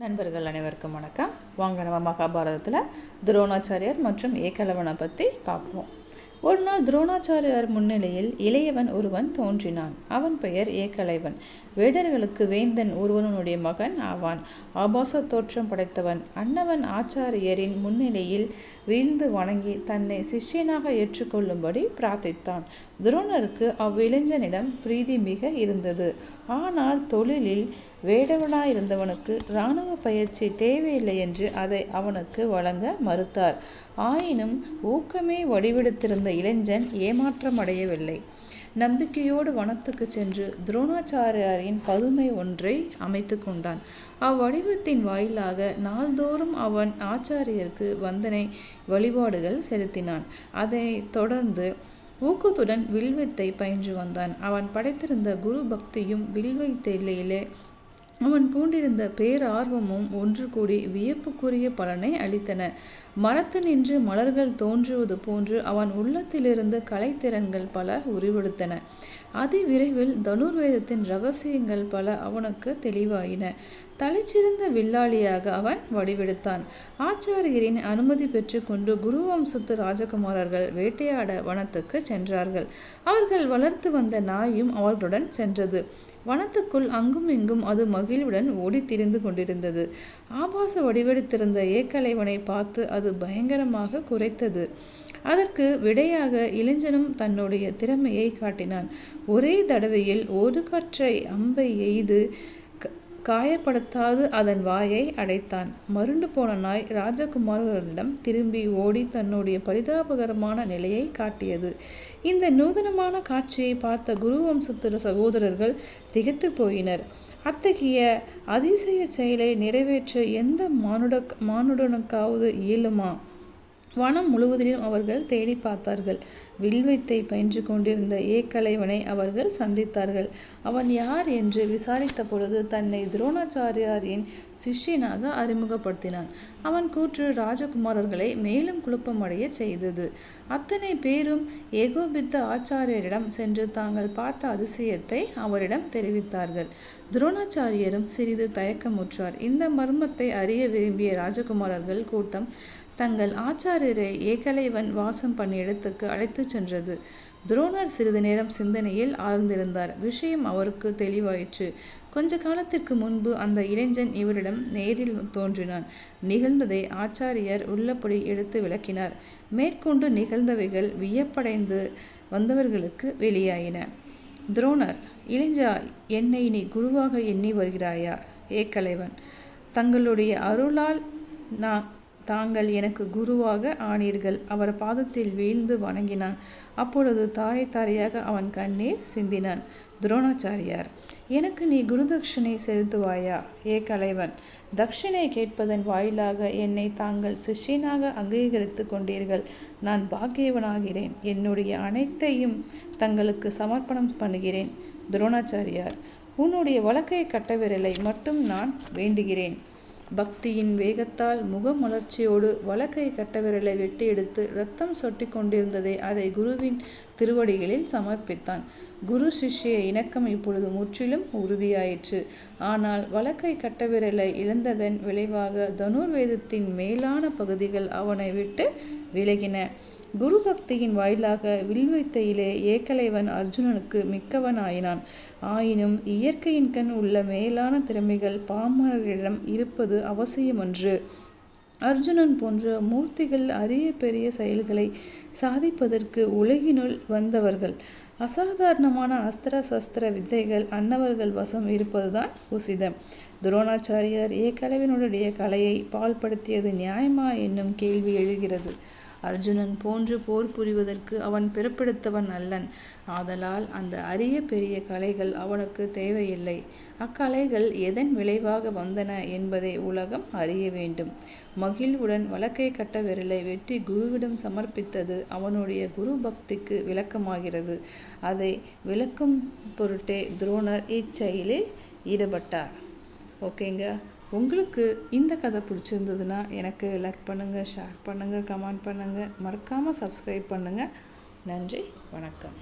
நண்பர்கள் அனைவருக்கும் வணக்கம். வாங்க நம்ம மகாபாரதத்தில் துரோணாச்சாரியார் மற்றும் ஏகலவனை பற்றி பார்ப்போம். ஒரு நாள் துரோணாச்சாரியார் முன்னிலையில் இளையவன் ஒருவன் தோன்றினான். அவன் பெயர் ஏகலைவன். வேடர்களுக்கு வேந்தன் ஒருவனுடைய மகன் ஆவான். ஆபாச தோற்றம் படைத்தவன். அன்னவன் ஆச்சாரியரின் முன்னிலையில் வீழ்ந்து வணங்கி தன்னை சிஷ்யனாக ஏற்றுக்கொள்ளும்படி பிரார்த்தித்தான். துரோணருக்கு அவ்விளைஞனிடம் பிரீதி மிக இருந்தது. ஆனால் தொழிலில் வேடவனாயிருந்தவனுக்கு இராணுவ பயிற்சி தேவையில்லை என்று அதை அவனுக்கு வழங்க மறுத்தார். ஆயினும் ஊக்கமே வடிவெடுத்திருந்த இளைஞன் ஏமாற்றமடையவில்லை. நம்பிக்கையோடு வனத்துக்கு சென்று துரோணாச்சாரியாரின் பதுமை ஒன்றை அமைத்து கொண்டான். அவ்வடிவத்தின் வாயிலாக நாள்தோறும் அவன் ஆச்சாரியருக்கு வந்தனை வழிபாடுகள் செலுத்தினான். அதைத் தொடர்ந்து ஊக்கத்துடன் வில்வித்தை பயின்று வந்தான். அவன் படைத்திருந்த குரு பக்தியும் வில்வித்தையிலே அவன் பூண்டிருந்த பேரார்வமும் ஒன்று கூடி வியப்புக்குரிய பலனை அளித்தன. மரத்து நின்று மலர்கள் தோன்றுவது போன்று அவன் உள்ளத்திலிருந்து கலைத்திறன்கள் பல உருவெடுத்தன. அதி விரைவில் தனுர்வேதத்தின் ரகசியங்கள் பல அவனுக்கு தெளிவாயின. தலைச்சிறந்த வில்லாளியாக அவன் வடிவெடுத்தான். ஆச்சாரியரின் அனுமதி பெற்றுக்கொண்டு குருவம்சத்து ராஜகுமாரர்கள் வேட்டையாட வனத்துக்கு சென்றார்கள். அவர்கள் வளர்த்து வந்த நாயும் அவர்களுடன் சென்றது. வனத்துக்குள் அங்கும் இங்கும் அது மகிழ்வுடன் ஓடி திரிந்து கொண்டிருந்தது. ஆபாச வடிவெடுத்திருந்த ஏக்கலைவனை பார்த்து அது பயங்கரமாக குறைத்தது. அதற்கு விடையாக இளைஞனும் தன்னுடைய திறமையை காட்டினான். ஒரே தடவையில் ஒரு கற்றை அம்பை எய்து காயப்படுத்தாது அதன் வாயை அடைத்தான். மருண்டு போன நாய் ராஜகுமாரர்களிடம் திரும்பி ஓடி தன்னுடைய பரிதாபகரமான நிலையை காட்டியது. இந்த நூதனமான காட்சியை பார்த்த குருவம்சத்து சகோதரர்கள் திகைத்து போயினர். அத்தகைய அதிசய செயலை நிறைவேற்ற எந்த மானுட மானுடனுக்காவது இயலுமா? வனம் முழுவதிலும் அவர்கள் தேடி பார்த்தார்கள். வில்வித்தை பயின்று கொண்டிருந்த ஏக்கலைவனை அவர்கள் சந்தித்தார்கள். அவன் யார் என்று விசாரித்த பொழுது தன்னை துரோணாச்சாரியாரின் சிஷ்யனாக அறிமுகப்படுத்தினான். அவன் கூற்று ராஜகுமாரர்களை மேலும் குழப்பமடைய செய்தது. அத்தனை பேரும் ஏகோபித்த ஆச்சாரியரிடம் சென்று தாங்கள் பார்த்த அதிசயத்தை அவரிடம் தெரிவித்தார்கள். துரோணாச்சாரியரும் சிறிது தயக்கமுற்றார். இந்த மர்மத்தை அறிய விரும்பிய ராஜகுமாரர்கள் கூட்டம் தங்கள் ஆச்சாரியரை ஏகலைவன் வாசம் பண்ண இடத்துக்கு அழைத்துச் சென்றது. துரோணர் சிறிது நேரம் சிந்தனையில் ஆழ்ந்திருந்தார். விஷயம் அவருக்கு தெளிவாயிற்று. கொஞ்ச காலத்திற்கு முன்பு அந்த இளைஞன் இவரிடம் நேரில் தோன்றினான். நிகழ்ந்ததை ஆச்சாரியர் உள்ளபடி எடுத்து விளக்கினார். மேற்கொண்டு நிகழ்ந்தவைகள் வியப்படைந்து வந்தவர்களுக்கு வெளியாயின. துரோணர் இளைஞா என்னை நீ குருவாக எண்ணி வருகிறாயா? ஏக்கலைவன் தங்களுடைய அருளால் நான் தாங்கள் எனக்கு குருவாக ஆனீர்கள். அவர் பாதத்தில் வீழ்ந்து வணங்கினான். அப்பொழுது தாரை தாரையாக அவன் கண்ணீர் சிந்தினான். துரோணாச்சாரியார் எனக்கு நீ குருதட்சிணை செலுத்துவாயா? ஏ கலைவன் தட்சிணை கேட்பதன் வாயிலாக என்னை தாங்கள் சிஷ்யனாக அங்கீகரித்து கொண்டீர்கள். நான் பாக்கியவனாகிறேன். என்னுடைய அனைத்தையும் தங்களுக்கு சமர்ப்பணம் பண்ணுகிறேன். துரோணாச்சாரியார் உன்னுடைய வழக்கை கட்டவிரலை மட்டும் நான் வேண்டுகிறேன். பக்தியின் வேகத்தால் முகமலர்ச்சியோடு வழக்கை கட்டவிரலை வெட்டி எடுத்து ரத்தம் சொட்டி கொண்டிருந்ததை அதை குருவின் திருவடிகளில் சமர்ப்பித்தான். குரு சிஷ்ய இணக்கம் இப்பொழுது முற்றிலும் உறுதியாயிற்று. ஆனால் வழக்கை கட்டவிரலை இழந்ததன் விளைவாக தனுர்வேதத்தின் மேலான பகுதிகள் அவனை விட்டு விலகின. குரு பக்தியின் வாயிலாக வில்வித்தையிலே ஏக்கலைவன் அர்ஜுனனுக்கு மிக்கவன் ஆயினான் ஆயினும் இயற்கையின் கண் உள்ள மேலான திறமைகள் பாமரரிடம் இருப்பது அவசியமன்று. அர்ஜுனன் போன்ற மூர்த்திகள் அரிய பெரிய செயல்களை சாதிப்பதற்கு உலகினுள் வந்தவர்கள். அசாதாரணமான அஸ்திர சஸ்திர வித்தைகள் அன்னவர்கள் வசம் இருப்பதுதான் உசிதம். துரோணாச்சாரியார் ஏக்கலைவனுடைய கலையை பால்படுத்தியது நியாயமா என்னும் கேள்வி எழுகிறது. அர்ஜுனன் போன்று போர் புரிவதற்கு அவன் பிறப்பெடுத்தவன் அல்லன். ஆதலால் அந்த அரிய பெரிய கலைகள் அவனுக்கு தேவையில்லை. அக்கலைகள் எதன் விளைவாக வந்தன என்பதை உலகம் அறிய வேண்டும். மகிழ்வுடன் வழக்கை கட்ட விரலை வெட்டி குருவிடம் சமர்ப்பித்தது அவனுடைய குரு பக்திக்கு விளக்கமாகிறது. அதை விளக்கும் பொருட்டே துரோணர் இச்செயலில் ஈடுபட்டார். ஓகேங்க. உங்களுக்கு இந்த கதை பிடிச்சிருந்ததுன்னா எனக்கு லைக் பண்ணுங்கள் ஷேர் பண்ணுங்கள் கமெண்ட் பண்ணுங்கள் மறக்காமல் சப்ஸ்கிரைப் பண்ணுங்கள் நன்றி வணக்கம்.